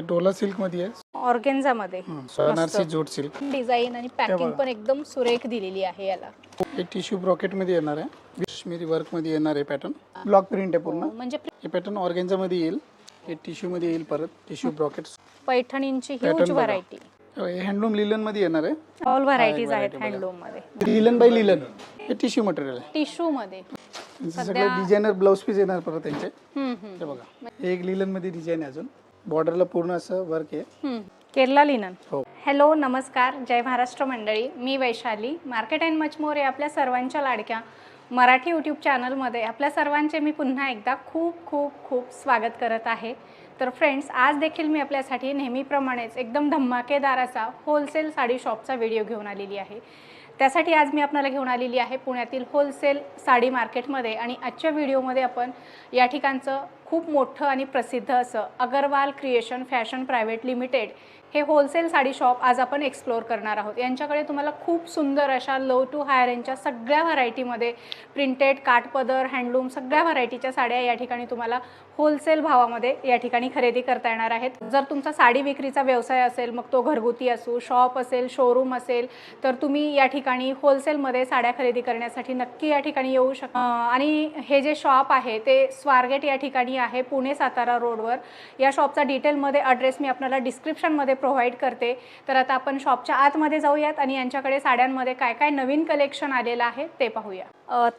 हे डोला सिल्कमध्ये आहे. ऑर्गेन्झा मध्ये हं, बनारसी जोड सिल्क. डिझाईन आणि पॅकिंग. पण एकदम सुरेख दिलेली आहे याला. हे टिश्यू ब्रॉकेटमध्ये येणार आहे. काश्मीरी वर्कमध्ये येणार आहे पॅटर्न. ब्लॉक प्रिंट आहे पूर्ण. म्हणजे हे पॅटर्न ऑर्गेन्झा मध्ये येईल. हे टिश्यू मध्ये येईल परत. Tissue brocade. पैठणींची Pattern ह्यूज बघा. व्हरायटी हे हँडलूम लिलनमध्ये येणार आहे. ऑल व्हरायटीज आहेत. हँडलूममध्ये. लिलन बाय लिलन हे टिश्यू मटेरियल आहे. टिश्यू मध्ये त्यांचे सगळे डिझायनर ब्लाऊज पीस येणार परत त्यांचे हम्म, हम्म, हे बघा. हे एक लिलनमध्ये डिझाईन आहे अजून. बॉर्डरला पूर्ण असं वर्क आहे. केरला लिनन. हो. हॅलो नमस्कार. जय महाराष्ट्र मंडळी. मी Vaishali. Market and much more या आपल्या सर्वांच्या लाडक्या मराठी यूट्यूब चॅनलमध्ये आपल्या सर्वांचे मी पुन्हा एकदा खूप खूप खूप स्वागत करत आहे. तर फ्रेंड्स आज देखील मी आपल्यासाठी नेहमीप्रमाणेच एकदम धमाकेदार असा होलसेल साडी शॉपचा व्हिडिओ घेऊन आलेली आहे. त्यासाठी आज मी आपल्याला घेऊन आलेली आहे पुण्यातील होलसेल साडी मार्केटमध्ये आणि आजच्या व्हिडिओमध्ये आपण या ठिकाणचं खूप मोठं आणि प्रसिद्ध असं Agarwal creation fashion private limited हे होलसेल साडी शॉप आज आपण एक्सप्लोअर करणार आहोत. यांच्याकडे तुम्हाला खूप सुंदर अशा लो टू हायर रेंजच्या सगळ्या व्हरायटीमध्ये प्रिंटेड काठपदर हँडलूम सगळ्या व्हरायटीच्या साड्या या ठिकाणी तुम्हाला होलसेल भावामध्ये या ठिकाणी खरेदी करता येणार आहेत. जर तुमचा साडी विक्रीचा व्यवसाय असेल मग तो घरगुती असू शॉप असेल शोरूम असेल तर तुम्ही या ठिकाणी होलसेलमध्ये साड्या खरेदी करण्यासाठी नक्की या ठिकाणी येऊ शकता आणि हे जे शॉप आहे ते स्वारगेट या ठिकाणी आहे पुणे सातारा रोडवर. या शॉपचा डिटेलमध्ये ॲड्रेस मी आपल्याला डिस्क्रिप्शनमध्ये प्रोव्हाइड करते. तर आता आपण शॉपच्या आतमध्ये जाऊयात आणि यांच्याकडे साड्यांमध्ये काय काय नवीन कलेक्शन आलेलं आहे ते पाहूया.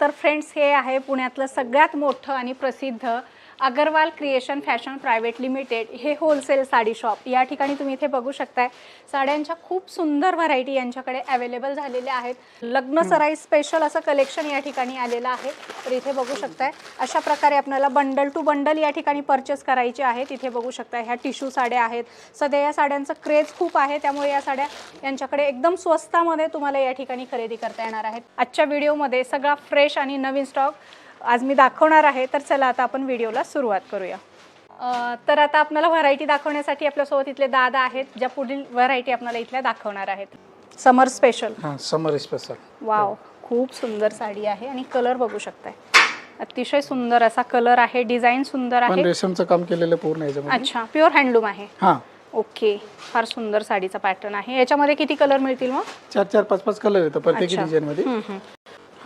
तर फ्रेंड्स हे आहे पुण्यातलं सगळ्यात मोठं आणि प्रसिद्ध Agarwal creation fashion private limited हे होलसेल साडी शॉप या ठिकाणी तुम्ही इथे बघू शकताय साड्यांच्या खूप सुंदर व्हरायटी यांच्याकडे अवेलेबल झालेल्या आहेत. लग्न सराई स्पेशल असं कलेक्शन या ठिकाणी आलेलं आहे. तर इथे बघू शकताय अशा प्रकारे आपल्याला बंडल टू बंडल या ठिकाणी परचेस करायचे आहे. तिथे बघू शकताय ह्या टिश्यू साड्या आहेत. सध्या या साड्यांचं क्रेज खूप आहे. त्यामुळे या साड्या यांच्याकडे एकदम स्वस्तामध्ये तुम्हाला या ठिकाणी खरेदी करता येणार आहेत. आजच्या व्हिडिओमध्ये सगळा फ्रेश आणि नवीन स्टॉक आज मी दाखवणार आहे तर चला आता आपण व्हिडिओला सुरुवात करूया. तर आता आपल्याला व्हरायटी दाखवण्यासाठी आपल्यासोबत इथले दादा आहेत ज्या पुढील व्हरायटी आपल्याला इथल्या दाखवणार आहेत. Summer special. हां समर स्पेशल वाव खूप सुंदर साडी आहे आणि कलर बघू शकताय. अतिशय सुंदर असा कलर आहे डिझाईन सुंदर आहे. रेशमचं काम केलेलं पूर्ण अच्छा प्युअर हँडलूम आहे. ओके फार सुंदर साडीचा पॅटर्न आहे. याच्यामध्ये किती कलर मिळतील मग? चार चार पाच पाच कलर येतं प्रत्येकी. डिझाईन मध्ये.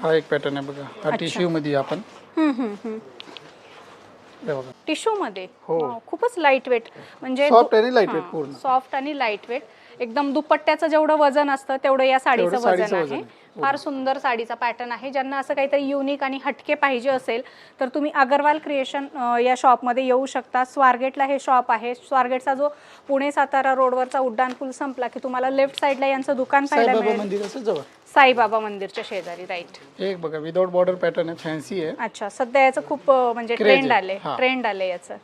हा एक पॅटर्न आहे बघा. हा टिश्यू मध्ये आपण. हे बघा. टिश्यू मध्ये? हो. वाव, खूपच लाइट वेट म्हणजे सॉफ्ट आणि लाइट वेट पूर्ण. सॉफ्ट आणि लाइट वेट एकदम दुपट्ट्याचं जेवढं वजन असतं तेवढं या साडीचं वजन आहे. हो. फार सुंदर साडीचा पॅटर्न आहे. ज्यांना असं काहीतरी युनिक आणि हटके पाहिजे असेल तर तुम्ही अगरवाल क्रिएशन या शॉपमध्ये येऊ शकता. स्वारगेटला हे शॉप आहे. स्वारगेटचा जो पुणे सातारा रोडवरचा उड्डाण पूल संपला की तुम्हाला लेफ्ट साईडला यांचं दुकान पाहायला साईबाबा मिळेल. साईबाबा मंदिरच्या शेजारी राईट एक बघा विदाउट बॉर्डर पॅटर्न आहे फॅन्सी आहे. अच्छा सध्या याचं खूप म्हणजे ट्रेंड. आले. ट्रेंड आले याचं.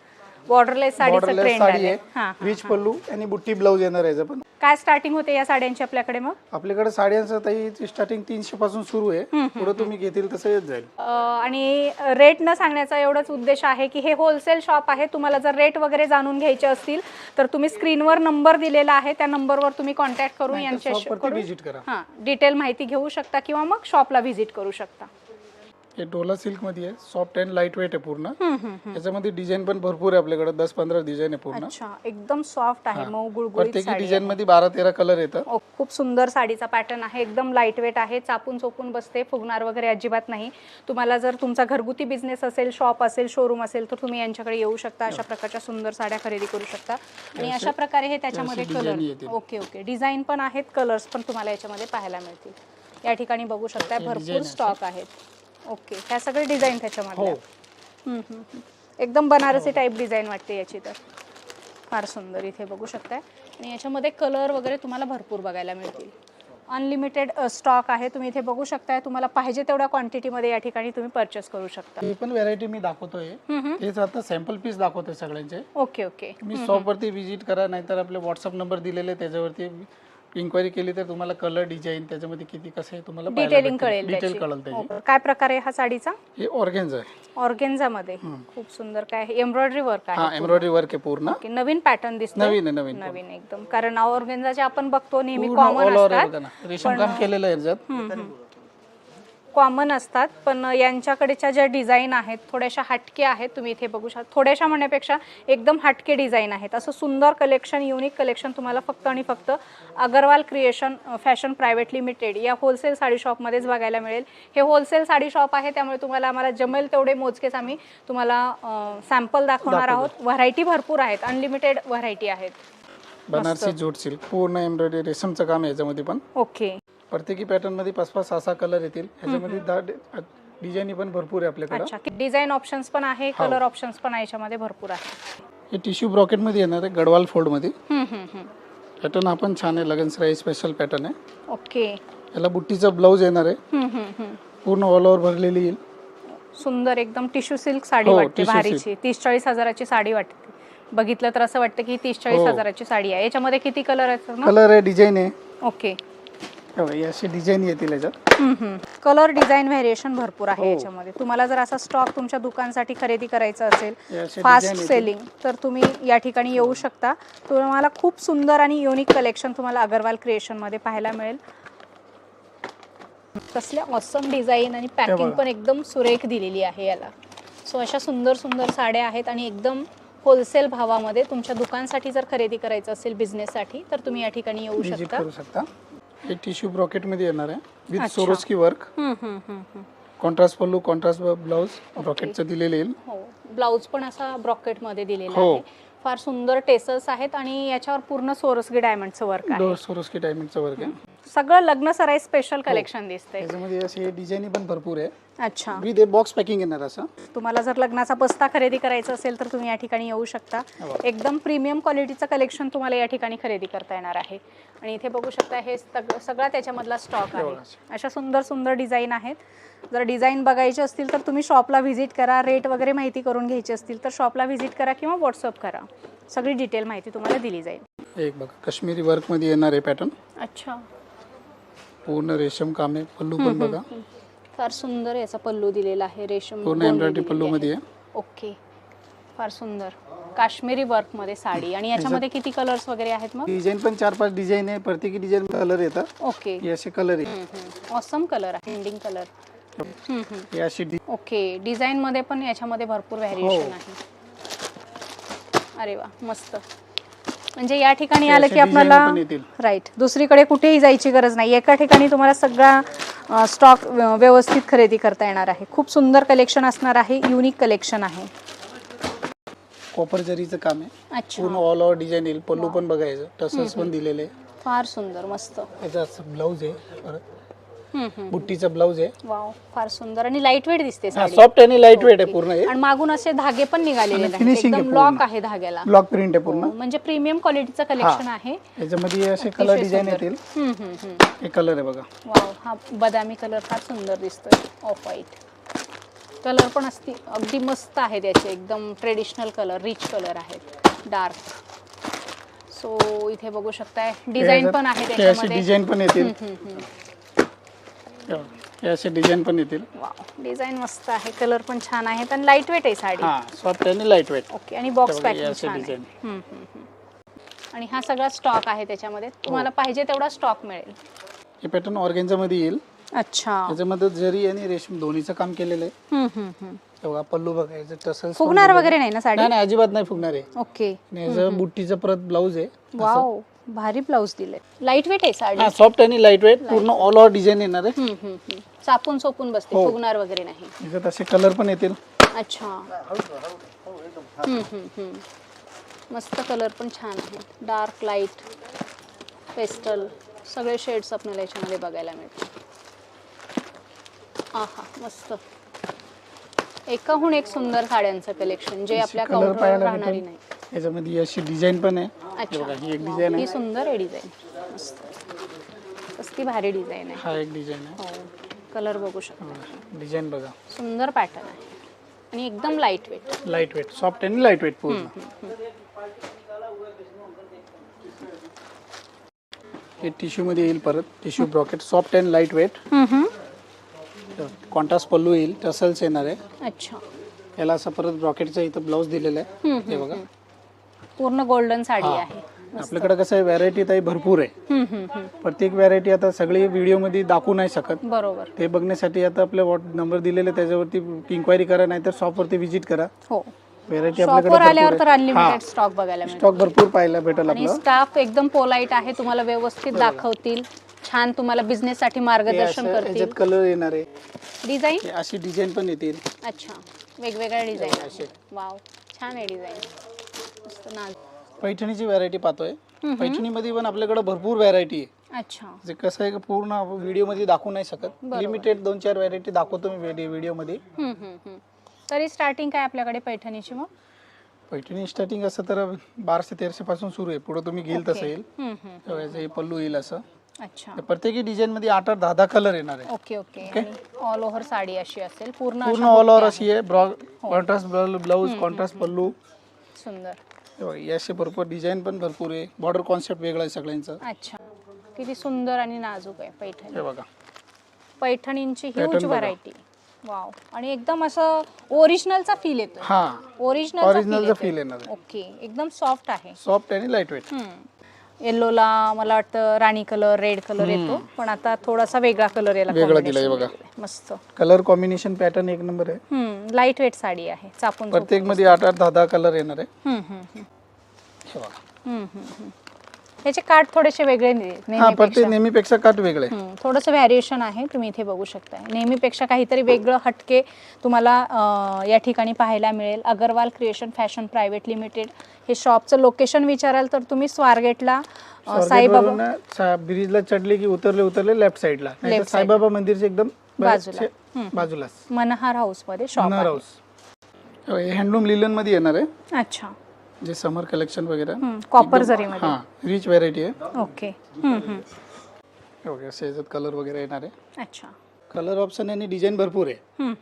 बॉर्डरलेस साडीचं बॉर्डरलेस ट्रेंड साडी आले आहे. हा रिच पल्लू आणि बुट्टी ब्लाऊज येणार आहे पण काय स्टार्टिंग होते या साड्यांची आपल्याकडे मग? आपल्याकडे साड्यांचं ताई स्टार्टिंग तीनशे पासून सुरू आहे. पुढे तुम्ही घेतील तसं येत जाईल. अ, आणि रेट न सांगण्याचा एवढंच उद्देश आहे की हे होलसेल शॉप आहे. तुम्हाला जर रेट वगैरे जाणून घ्यायचे असतील तर तुम्ही स्क्रीनवर नंबर दिलेला आहे. त्या नंबरवर तुम्ही कॉन्टॅक्ट करून करून व्हिजिट करा. डिटेल माहिती घेऊ शकता किंवा मग शॉपला व्हिजिट करू शकता. हे डोला सिल्कमध्ये आहे सॉफ्ट अँड लाइट वेट आहे पूर्ण. याच्यामध्ये डिझाईन पण भरपूर आहे आपल्याकडे दस पंधरा डिझाईन आहे पूर्ण. अच्छा एकदम सॉफ्ट आहे मऊ गुळगुळीत प्रत्येकी साडी डिझाईन मध्ये बारा तेरा कलर येतं ओ, खूप सुंदर साडीचा पॅटर्न आहे एकदम लाइट वेट आहे चापून चोपून बसते फुगणार वगैरे अजिबात नाही. तुम्हाला जर तुमचा घरगुती बिझनेस असेल शॉप असेल शोरूम असेल तर तुम्ही यांच्याकडे येऊ शकता अशा प्रकारच्या सुंदर साड्या खरेदी करू शकता. आणि अशा प्रकारे हे त्याच्यामध्ये अशी design colour. Okay okay. Design पण आहेत कलर्स पण तुम्हाला याच्यामध्ये पाहायला मिळतील. या ठिकाणी बघू शकता भरपूर स्टॉक आहेत. ओके. ह्या सगळे डिझाईन त्याच्यामध्ये. एकदम बनारसी टाईप डिझाईन वाटते याची तर. फार सुंदर इथे बघू शकताय. आणि याच्यामध्ये कलर वगैरे तुम्हाला भरपूर बघायला मिळतील. अनलिमिटेड स्टॉक आहे. तुम्ही इथे बघू शकताय. तुम्हाला पाहिजे तेवढ्या क्वांटिटीमध्ये या ठिकाणी तुम्ही परचेस करू शकता. ही पण व्हरायटी मी दाखवतोय. तेच आता सॅम्पल पीस दाखवतोय सगळ्यांचे. Okay okay. तुम्ही शॉपवरती व्हिजिट करा नाहीतर आपले व्हॉट्सअप नंबर दिलेले त्याच्यावरती इन्क्वायरी केली तर तुम्हाला कलर डिझाईन त्याच्यामध्ये किती कसं आहे तुम्हाला डिटेलिंग कळेल डिटेल त्याची. कळेल त्याची. ओके. काय प्रकार आहे हा साडीचा? हे ऑर्गेन्स आहे. ऑर्गेन्झामध्ये खूप सुंदर काय आहे. एम्ब्रॉयडरी वर्क आहे हा एम्ब्रॉयडरी वर्क आहे पूर्ण. नवीन पॅटर्न दिसतो नवीन आहे नवीन नवीन एकदम. कारण ऑर्गेन्झाचे आपण बघतो नेहमी पूर्ण कॉमन ऑल ओव्हर आहे असतात रेशम काम केलेलं आहे याच्यात. कॉमन असतात पण यांच्याकडेच्या ज्या डिझाईन आहेत थोड्याशा हटके आहेत तुम्ही इथे बघू शकता थोड्याशा म्हणण्यापेक्षा एकदम हटके डिझाईन आहेत. असं सुंदर कलेक्शन युनिक कलेक्शन तुम्हाला फक्त आणि फक्त Agarwal creation fashion private limited या होलसेल साडी शॉपमध्येच बघायला मिळेल. हे होलसेल साडी शॉप आहे त्यामुळे तुम्हाला आम्हाला जमेल तेवढे मोजकेच आम्ही तुम्हाला सॅम्पल दाखवणार दाखवू. आहोत. व्हरायटी भरपूर आहेत अनलिमिटेड व्हरायटी आहेत. बनारसी जूट सिल्क पूर्ण एम्ब्रॉयडरी रेशमचं काम याच्यामध्ये पण. ओके प्रत्येकी पॅटर्नमध्ये पाच पाच सहा सहा कलर येतील ह्याच्यामध्ये दहा डिझाईन पण भरपूर आहे आपल्याकडे. अच्छा डिझाईन ऑप्शन्स पण आहे हो. कलर ऑप्शन्स पण आहे याच्यामध्ये भरपूर आहे. हे टिश्यू ब्रॉकेटमध्ये येणार आहे गडवाल फोल्डमध्ये. हम्म, हम्म, हम्म. पॅटर्न हा पण छान आहे लगनसराई स्पेशल पॅटर्न आहे. ओके. याला बुट्टीचा ब्लाऊज येणार आहे. हम्म, हम्म, हम्म. पूर्ण ऑल ओव्हर भरलेली येईल. सुंदर एकदम टिश्यू सिल्क साडी हो, वाटते tissue भारीची. तीस चाळीस हजाराची साडी वाटते. बघितलं तर असं वाटतं की तीस चाळीस हो. हजाराची साडी आहे. याच्यामध्ये किती कलर आहेत ना कलर आहे डिझाईन आहे. ओके. हे असे डिझाईन येतील याच्यात. कलर डिझाईन व्हेरिएशन भरपूर आहे हो. याच्यामध्ये. तुम्हाला जर असा स्टॉक तुमच्या दुकानसाठी खरेदी करायचा असेल असे फास्ट येतील. सेलिंग तर तुम्ही या ठिकाणी येऊ शकता. तुम्हाला खूप सुंदर आणि युनिक कलेक्शन तुम्हाला अगरवाल क्रिएशनमध्ये पाहायला मिळेल. कसल्या ऑसम डिझाईन आणि पॅकिंग बघा. पण एकदम सुरेख दिलेली आहे याला. सो अशा सुंदर सुंदर साड्या आहेत आणि एकदम होलसेल भावामध्ये तुमच्या दुकानसाठी जर खरेदी करायचं असेल बिझनेससाठी तर तुम्ही या ठिकाणी येऊ विजिट शकता. करू शकता. हे टिश्यू ब्रॉकेटमध्ये येणार आहे. विथ अच्छा. सोरोस्की वर्क हम्म, हम्म, हम्म, हम्म. कॉन्ट्रास्ट पल्लू कॉन्ट्रास्ट ब्लाऊज ब्रॉकेटचं दिलेलं येईल. हो. ब्लाऊज पण असा ब्रॉकेटमध्ये दिलेला हो. आहे. फार सुंदर टेसल्स आहेत आणि याच्यावर पूर्ण सोरसगी डायमंडचं वर्क आहे. डोर सोरोस्की टायमिंगचं वर्क आहे. सगळं लग्न सराई स्पेशल कलेक्शन त्याच्यामध्ये असे डिझाईन पण भरपूर आहे. अच्छा. विथ ए बॉक्स पॅकिंग येणार असं. तुम्हाला जर लग्नाचा बस्ता खरेदी करायचा असेल तर तुम्ही या ठिकाणी येऊ शकता. हो. एकदम प्रीमियम क्वालिटीचं कलेक्शन तुम्हाला या ठिकाणी खरेदी करता येणार आहे. आणि इथे बघू शकता हे सग- सगळा त्याच्यामधला स्टॉक आहे. अशा सुंदर सुंदर डिझाईन आहेत. जर डिझाईन बघायचे असतील तर तुम्ही शॉपला व्हिजिट करा. रेट वगैरे माहिती करून घ्यायची असतील तर शॉपला व्हिजिट करा किंवा व्हॉट्सअप करा. सगळी डिटेल माहिती तुम्हाला दिली जाईल. एक बघा काश्मीरी वर्कमध्ये येणार आहे पॅटर्न अच्छा. पूर्ण रेशम काम आहे पल्लू पण बघा. फार सुंदर याचा पल्लू दिलेला आहे रेशम पूर्ण एम्ब्रॉयडरी पल्लू. मध्ये ओके. फार सुंदर. काश्मीरी वर्कमध्ये साडी. आणि याच्यामध्ये किती कलर्स वगैरे आहेत मग? डिझाईन पण चार पाच डिझाईन आहे. प्रत्येकी डिझाईन कलर येतात. ओके. हे असे कलर आहे ऑसम कलर आहे. एंडिंग कलर हे अशी ओके. डिझाईन मध्ये पण याच्यामध्ये भरपूर व्हॅरिएशन हो. आहे. अरे वा मस्त. म्हणजे या ठिकाणी आलं की आपल्याला. राईट दुसरीकडे कुठेही जायची गरज नाही. एका ठिकाणी तुम्हाला सगळा स्टॉक व्यवस्थित खरेदी करता येणार आहे. खूप सुंदर कलेक्शन असणार आहे. युनिक कलेक्शन आहे. कॉपर जरीचं काम आहे. अच्छा. पूर्ण ऑल ओव्हर डिझाईन येईल. पल्लू पण बघायचं. टसल्स पण दिलेले फार सुंदर. मस्त. याचा ब्लाऊज आहे. बुट्टीचा ब्लाऊज आहे. वाव फार सुंदर. आणि लाइट वेट दिसते हा साडी. सॉफ्ट आणि लाइट वेट आहे पूर्ण हे. आणि मागून असे धागे पण निघालेले आणि नाहीत finishing आहे एकदम पूर्ण. लॉक आहे धाग्याला. ब्लॉक प्रिंट आहे पूर्ण. म्हणजे प्रीमियम क्वालिटीचं कलेक्शन आहे. याच्यामध्ये असे कलर अतिशय डिझाईन सुंदर. येतील. हम्म, हम्म, हम्म. हे कलर आहे बघा. वाव हा बदामी कलर फार सुंदर दिसतोय. ऑफ व्हाईट कलर पण असती अगदी मस्त आहे त्याचे एकदम ट्रेडिशनल कलर रिच कलर आहेत. डार्क सो इथे बघू शकताय. डिझाईन पण आहे हे त्याच्यामध्ये. डिझाईन पण येतील. हम्म, हम्म, हम्म. हे असे डिझाईन पण येतील. वाव डिझाईन मस्त आहे. कलर पण छान आहेत आणि लाइट वेट आहे साडी. हा सॉफ्ट आणि लाइट वेट ओके आणि बॉक्स तेवढे पॅकिंग असे छान आहे. design. हम्म, हम्म, हम्म. आणि हा सगळा स्टॉक आहे त्याच्यामध्ये. तुम्हाला पाहिजे तेवढा स्टॉक मिळेल. हे पॅटर्न ऑर्गेन्झा मध्ये येईल. अच्छा. त्याच्यामध्ये जरी आणि रेशम दोन्हीचं काम केलेलं आहे. हम्म, हम्म, हम्म. तेव्हा पल्लू बघायचं टसल्स फुगणार वगैरे नाही ना साडी? नाही नाही अजिबात नाही फुगणार आहे. ओके आणि याचं बुट्टीचं परत ब्लाऊज आहे. वाव भारी ब्लाऊज दिले. लाइट वेट आहे साडी. हा सॉफ्ट आणि लाइट वेट पूर्ण ऑल ओव्हर डिझाईन येणार आहे. हम्म, हम्म, हम्म. चापून चोपून बसते हो. फुगणार वगैरे नाही. असे कलर पण येतील. अच्छा. हम्म, हम्म, हम्म. मस्त कलर पण छान आहे. डार्क लाइट पेस्टल सगळे शेड्स आपल्याला याच्यामध्ये बघायला मिळतात आहा मस्त. एकाहून एक सुंदर साड्यांचं कलेक्शन जे आपल्या कलर काउंटरवर पाहायला राहणारी भेटेल. नाही. याच्यामध्ये अशी डिझाईन पण आहे. अच्छा. बघा ही एक डिझाईन ही आहे सुंदर आहे डिझाईन मस्त. कसली भारी डिझाईन आहे. हा एक डिझाईन आहे. हो. कलर बघू शकता. डिझाईन बघा. सुंदर पॅटर्न आहे. आणि एकदम light weight light weight soft आणि लाइट वेट पूर्ण हे टिश्यू मध्ये येईल परत. Tissue brocade soft and light weight contrast pallu येईल टसल्स येणार आहे. अच्छा. याला असं परत ब्रॉकेटचा इथं ब्लाऊज दिलेला आहे. हे बघा. पूर्ण गोल्डन साडी. आहे. आपल्याकडे कसं आहे व्हरायटी ताई भरपूर आहे. प्रत्येक व्हरायटी आता सगळी व्हिडिओमध्ये दाखवू नाही शकत. बरोबर. ते बघण्यासाठी आता आपले व्हॉट नंबर दिलेले त्याच्यावरती इन्क्वायरी करा नाहीतर शॉपवरती व्हिजिट करा. हो. व्हेरायटी शॉपवर आल्यावर तर. अनलिमिटेड स्टॉक बघायला मिळतो. स्टॉक भरपूर पाहायला भेटेल आणि स्टाफ एकदम पोलाईट आहे तुम्हाला व्यवस्थित दाखवतील. छान तुम्हाला बिझनेस साठी हे मार्गदर्शन करतील. याच्यात कलर येणार आहे. डिझाईन हे अशी डिझाईन पण येतील. अच्छा. वेगवेगळ्या डिझाईन असे. वाव छान आहे डिझाईन मस्त पैठणीची व्हरायटी पाहतोय. पैठणीमध्ये पण आपल्याकडे भरपूर व्हरायटी आहे. अच्छा. जे कसं आहे की पूर्ण व्हिडिओमध्ये दाखवू नाही शकत. लिमिटेड दोन चार व्हरायटी दाखवतो मी हम्म, हम्म. तरी स्टार्टिंग काय आपल्याकडे पैठणीची मग? पैठणी स्टार्टिंग असं तर बाराशे तेराशे पासून सुरू आहे. पुढे तुम्ही घेईल तसं येईल. हे पल्लू येईल असं. अच्छा. प्रत्येकी डिझाईन मध्ये आठ आठ दहा दहा कलर येणार आहे. Okay okay. All over sari अशी असेल. पूर्ण पूर्ण ऑल ओव्हर अशी आहे. Contrast blouse contrast pallu. सुंदर. हे बघा, हे असे भरपूर डिझाईन पण भरपूर आहे. बॉर्डर कॉन्सेप्ट वेगळा आहे सगळ्यांचं. अच्छा. किती सुंदर आणि नाजूक आहे पैठणी. हे बघा. पैठणींची Pattern ह्यूज बघा. व्हरायटी वाव आणि एकदम असं ओरिजिनलचा फील येतो हा. ओरिजिनल ओरिजिनलचा फील येणार आहे. ओके एकदम सॉफ्ट आहे. सॉफ्ट आणि लाइट वेट येल्लोला मला वाटतं राणी कलर रेड कलर येतो पण आता थोडासा वेगळा कलर याला वेगळा combination दिलाय बघा. दिलेलं आहे. मस्त कलर कॉम्बिनेशन पॅटर्न एक नंबर आहे लाइट वेट साडी आहे चापून. प्रत्येकमध्ये आठ आठ दहा दहा कलर येणार आहे हम्म, हम्म, हम्म. हे बघा हम्म, हम्म, हम्म. याचे काठ थोडेसे वेगळे हा नेहमीपेक्षा. काट वेगळे. थोडंसं व्हॅरिएशन आहे तुम्ही इथे बघू शकता नेहमीपेक्षा काहीतरी वेगळं हटके तुम्हाला या ठिकाणी पाहायला मिळेल. Agarwal creation fashion private limited हे शॉपचं लोकेशन विचाराल तर तुम्ही स्वारगेटला साईबाबा ब्रिजला चढले की उतरले उतरले लेफ्ट साईडला साईबाबा मंदिरचे एकदम बाजूला. बाजूलाच. मनहार हाऊसमध्ये शॉप मनोहर हाऊस हँडलूम लिलनमध्ये येणार आहे. अच्छा. जे समर कलेक्शन वगैरे. कॉपर जरीमध्ये. हा रिच व्हरायटी आहे. ओके. हे बघा असे याच्यात कलर वगैरे येणार आहे. अच्छा. कलर ऑप्शन आणि डिझाईन भरपूर आहे.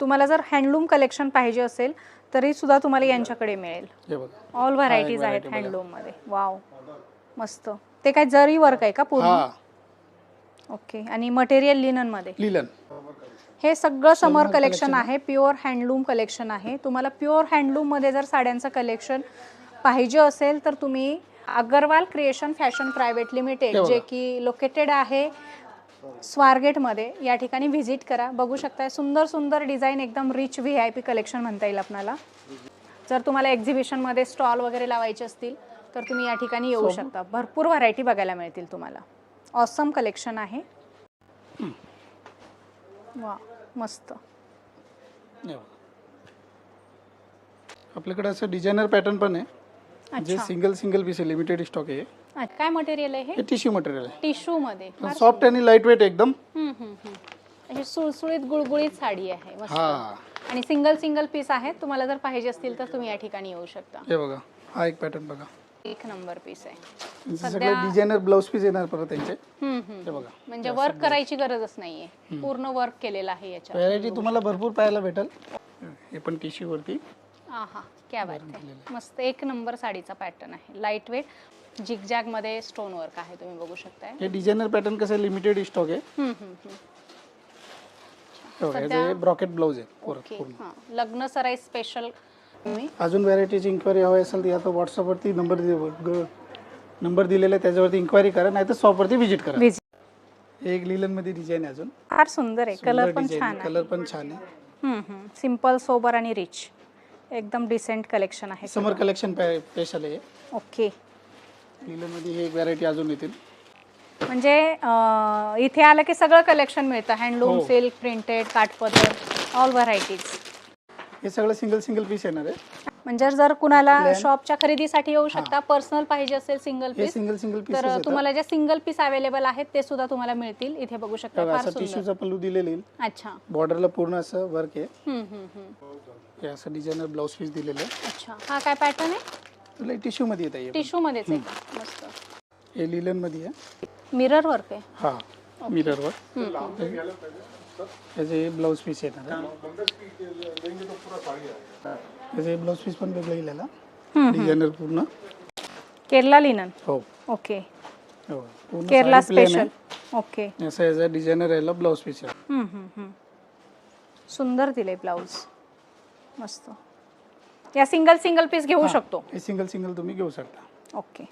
तुम्हाला जर हँडलूम कलेक्शन पाहिजे असेल तरी सुद्धा तुम्हाला यांच्याकडे मिळेल. हे बघा. ऑल व्हरायटीज आहेत हँडलूममध्ये वाव मस्त. ते काय जरी वर्क आहे का पूर्ण? हा. ओके आणि मटेरियल लिननमध्ये? लिलन हे सगळं समर कलेक्शन आहे प्युअर हँडलूम कलेक्शन आहे. तुम्हाला प्युअर हँडलूममध्ये जर साड्यांचं कलेक्शन पाहिजे असेल तर तुम्ही Agarwal creation fashion private limited जे की लोकेटेड आहे स्वारगेटमध्ये या ठिकाणी व्हिजिट करा. बघू शकताय सुंदर सुंदर डिझाईन एकदम rich V I P collection म्हणता येईल आपणाला. जर तुम्हाला एक्झिबिशनमध्ये स्टॉल वगैरे लावायचे असतील तर तुम्ही या ठिकाणी येऊ शकता. भरपूर व्हरायटी बघायला मिळतील तुम्हाला. ऑसम कलेक्शन आहे. वा मस्त. आपल्याकडे असं डिझायनर पॅटर्न पण आहे. जे सिंगल सिंगल पीस आहे लिमिटेड स्टॉक आहे. काय मटेरियल आहे हे? टिश्यू मटेरियल आहे. टिश्यू मध्ये. सॉफ्ट आणि लाइट वेट एकदम. अशी सुळसुळीत गुळगुळीत साडी आहे मस्त. आणि सिंगल सिंगल पीस आहेत तुम्हाला जर पाहिजे असतील तर तुम्ही या ठिकाणी येऊ शकता. हे बघा हा एक पॅटर्न बघा. एक नंबर पीस आहे. त्यांचे सगळे डिझायनर ब्लाऊज पीस येणार परत त्यांचे? बघा. म्हणजे वर्क करायची गरजच नाहीये. पूर्ण वर्क केलेलं आहे याच्यात. व्हरायटी तुम्हाला भरपूर पाहायला भेटेल. हे पण टिश्यू वरती. आहा क्या बात आहे. मस्त एक नंबर साडीचा पॅटर्न आहे. लाइट वेट झिगजॅगमध्ये स्टोन वर्क आहे तुम्ही बघू शकताय. हे डिझायनर पॅटर्न कसं लिमिटेड स्टॉक आहे. ब्रॉकेट ब्लाऊज आहे हां. लग्न सराई स्पेशल तुम्ही? अजून व्हरायटीची इन्क्वायरी हवी असेल तर आता व्हॉट्सअपवरती नंबर नंबर दिलेला आहे त्याच्यावरती इन्क्वायरी करा नाही तर शॉपवरती व्हिजिट करा एक लिलनमध्ये डिझाईन आहे अजून. फार सुंदर आहे. कलर पण छान आहे. कलर पण छान आहे. सिंपल सोबर आणि रिच एकदम डिसेंट कलेक्शन आहे. समर कलेक्शन स्पेशल आहे. ओके लिलनमध्ये हे एक व्हरायटी अजून येतील. म्हणजे अं, इथे आलं की सगळं कलेक्शन मिळतं. हँडलूम सिल्क प्रिंटेड काठपदर ऑल व्हरायटीज हे सगळं सिंगल सिंगल पीस येणार आहे. म्हणजे जर कुणाला शॉपच्या खरेदीसाठी येऊ शकता पर्सनल पाहिजे असेल सिंगल हे पीस सिंगल सिंगल पीस तर तुम्हाला जे सिंगल पीस अवेलेबल आहेत ते सुद्धा तुम्हाला मिळतील. इथे बघू शकता फार असं सुंदर. टिश्यूचा पल्लू दिलेले येईल. अच्छा. बॉर्डरला पूर्ण असं वर्क आहे. हम्म, हम्म, हम्म. हे असं डिझायनर ब्लाऊज पीस दिलेलं आहे. अच्छा. हा काय पॅटर्न आहे? तुला टिश्यू मध्ये येत आहे टिश्यू मध्येच आहे का? मस्त. हे लिलनमध्ये आहे. मिरर वर्क आहे? हा मिररवर त्याचे ब्लाऊज पीस येणार आहे. त्याचे ब्लाऊज पीस पण वेगळं येईल डिझायनर पूर्ण. केरला लिनन? हो. ओके. हो पूर्ण Kerala sari plain special okay. असं याचा डिझायनर यायला ब्लाऊज पीस आहे. हम्म, हम्म, हम्म. सुंदर दिले ब्लाऊज मस्त. या सिंगल सिंगल पीस घेऊ शकतो. हे सिंगल सिंगल तुम्ही घेऊ शकता. ओके.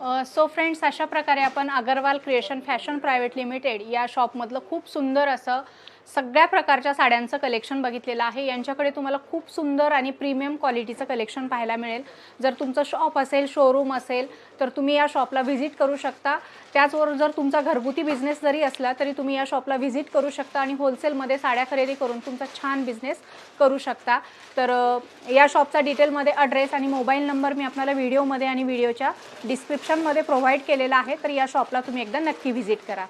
सो फ्रेंड्स अशा प्रकारे आपण Agarwal creation fashion private limited या शॉपमधलं खूप सुंदर असं सगळ्या प्रकारच्या साड्यांचं कलेक्शन बघितलेलं आहे. यांच्याकडे तुम्हाला खूप सुंदर आणि प्रीमियम क्वालिटीचं कलेक्शन पाहायला मिळेल. जर तुमचं शॉप असेल शोरूम असेल तर तुम्ही या शॉपला व्हिजिट करू शकता. त्याचबरोबर जर तुमचा घरगुती बिझनेस जरी असला तरी तुम्ही या शॉपला व्हिजिट करू शकता आणि होलसेलमध्ये साड्या खरेदी करून तुमचा छान बिझनेस करू शकता. तर या शॉपचा डिटेलमध्ये ॲड्रेस आणि मोबाईल नंबर मी आपल्याला व्हिडिओमध्ये आणि व्हिडिओच्या डिस्क्रिप्शनमध्ये प्रोव्हाइड केलेला आहे. तर या शॉपला तुम्ही एकदा नक्की व्हिजिट करा.